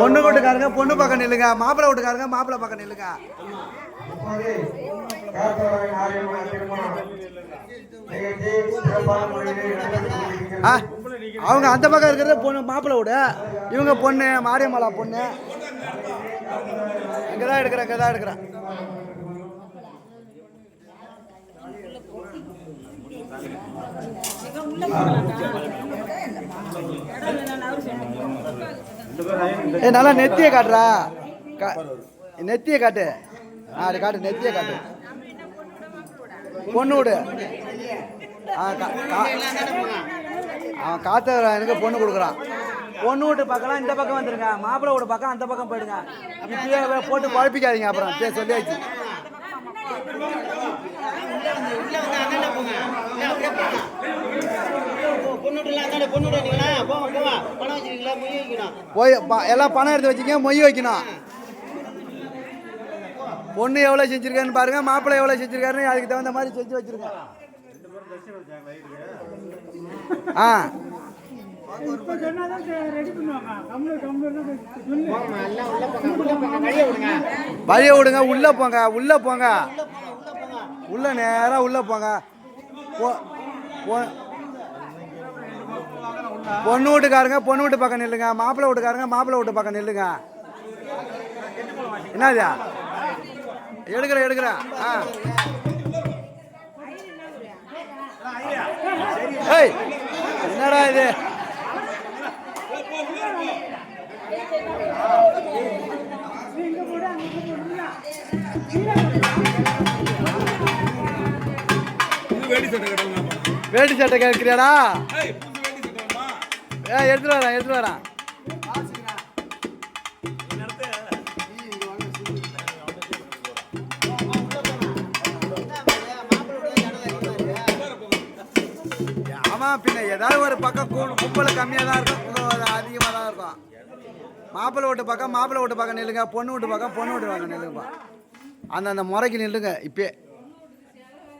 பொண்ணு வீட்டுக்காரங்க பொண்ணு பக்கம் நில்லுங்க. மாப்பிள்ளை வீட்டுக்காரங்க மாப்பிள்ளை பக்கம் நில்லுங்க. ஆ அவங்க அந்த பக்கம் இருக்கிறது பொண்ணு மாப்பிள்ளை வீடு. இவங்க பொண்ணு மாரியம்மாளா பொண்ணு. இங்கே தான் எடுக்கிறேன் இங்கே தான் எடுக்கிறேன். ஏ நல்லா நெத்தியை காட்டுறா. கா- நெத்தியை காட்டு. ஆ அது காட்டு நெத்தியை காட்டு. பொண்ணு விடு. ஆ கா- அவன் காத்த எனக்கு பொண்ணு கொடுக்குறான். பொண்ணு வீட்டு பக்கம்லாம் இந்த பக்கம் வந்துருங்க. மாப்பிள்ளை வீட்டு பக்கம் அந்த பக்கம் போயிடுங்க. அப்படி போட்டு குழப்பிக்காதீங்க அப்புறம். சரி சொல்லியாச்சு. போய் ப- எல்லாம் பணம் எடுத்து வச்சுங்க மொய் வைக்கணும். பொண்ணு எவ்வளோ செஞ்சுருக்காருன்னு பாருங்க மாப்பிள்ளை எவ்வளோ செஞ்சிருக்காருன்னு அதுக்கு தகுந்த மாதிரி செஞ்சு வச்சிருங்க. ஆ. வழிய விடுங்க உள்ள போங்க உள்ள போங்க. உள்ள நேரம் உள்ள போங்க. பொண்ணு வீட்டுக்காரங்க பொண்ணு வீட்டு பக்கம் நில்லுங்க. மாப்பிள்ளை வீட்டுக்காரங்க மாப்பிள்ளை வீட்டு பக்கம் நில்லுங்க. என்னது? எடுக்கிறேன் எடுக்கிறேன் ஆ. ஏய் என்னடா இது? வேட்டி சட்டை கேட்கிறியாடா? எடுத்துட்டு வரேன் எடுத்துட்டு வரேன். ஆமாம் பின்ன ஏதாவது ஒரு பக்கம் கூ- கும்பல் கம்மியாக தான் இருக்கும் அதிகமாக தான் இருக்கும். மாப்பிள்ளை வீட்டு பக்கம் மாப்பிள்ளை வீட்டு பக்கம் நில்லுங்க பொண்ணு வீட்டு பக்கம் பொண்ணு வீட்டு பக்கம் நில்லுங்கப்பா. அந்த அந்த முறைக்கு நில்லுங்க இப்பே